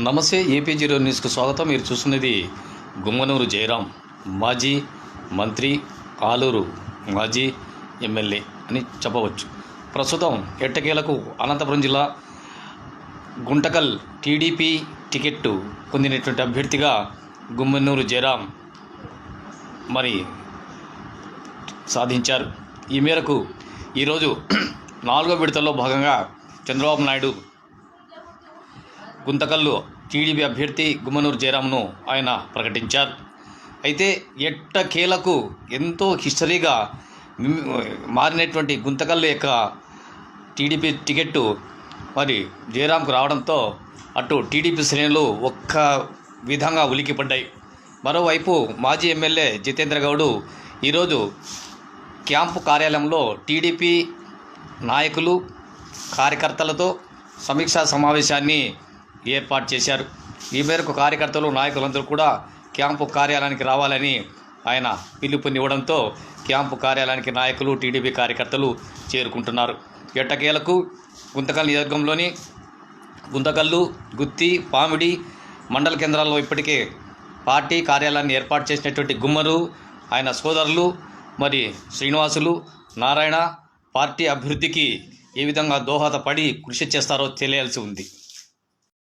నమస్తే AP zero న్యూస్కు స్వాగతం. మీరు చూస్తున్నది గుమ్మనూరు జయరాం మాజీ మంత్రి ఆలూరు మాజీ ఎమ్మెల్యే అని చెప్పవచ్చు. ప్రస్తుతం ఎట్టకేలకు అనంతపురం జిల్లా గుంటకల్ టీడీపీ టికెట్టు పొందినటువంటి అభ్యర్థిగా గుమ్మనూరు జయరాం మరి సాధించారు. ఈ మేరకు ఈరోజు నాలుగో విడతల్లో భాగంగా చంద్రబాబు నాయుడు గుంతకల్లు టీడీపీ అభ్యర్థి గుమ్మనూరు జయరామ్ను ఆయన ప్రకటించారు. అయితే ఎట్టకేలకు ఎంతో హిస్టరీగా మారినటువంటి గుంతకల్లు యొక్క టీడీపీ టికెట్టు మరి జయరాంకు రావడంతో అటు టీడీపీ శ్రేణులు ఒక్క విధంగా ఉలికిపడ్డాయి మరోవైపు మాజీ ఎమ్మెల్యే జితేంద్ర గౌడు ఈరోజు క్యాంపు కార్యాలయంలో టీడీపీ నాయకులు కార్యకర్తలతో సమీక్షా సమావేశాన్ని ఏర్పాటు చేశారు. ఈ మేరకు కార్యకర్తలు నాయకులందరూ కూడా క్యాంపు కార్యాలయానికి రావాలని ఆయన పిలుపునివ్వడంతో క్యాంపు కార్యాలయానికి నాయకులు టీడీపీ కార్యకర్తలు చేరుకుంటున్నారు. ఎట్టకేలకు గుంతకల్ నియోజకంలోని గుంతకల్లు గుత్తి పామిడి మండల కేంద్రాల్లో ఇప్పటికే పార్టీ కార్యాలయాన్ని ఏర్పాటు చేసినటువంటి గుమ్మరు ఆయన సోదరులు మరి శ్రీనివాసులు నారాయణ పార్టీ అభివృద్ధికి ఏ విధంగా దోహదపడి కృషి చేస్తారో తెలియాల్సి ఉంది.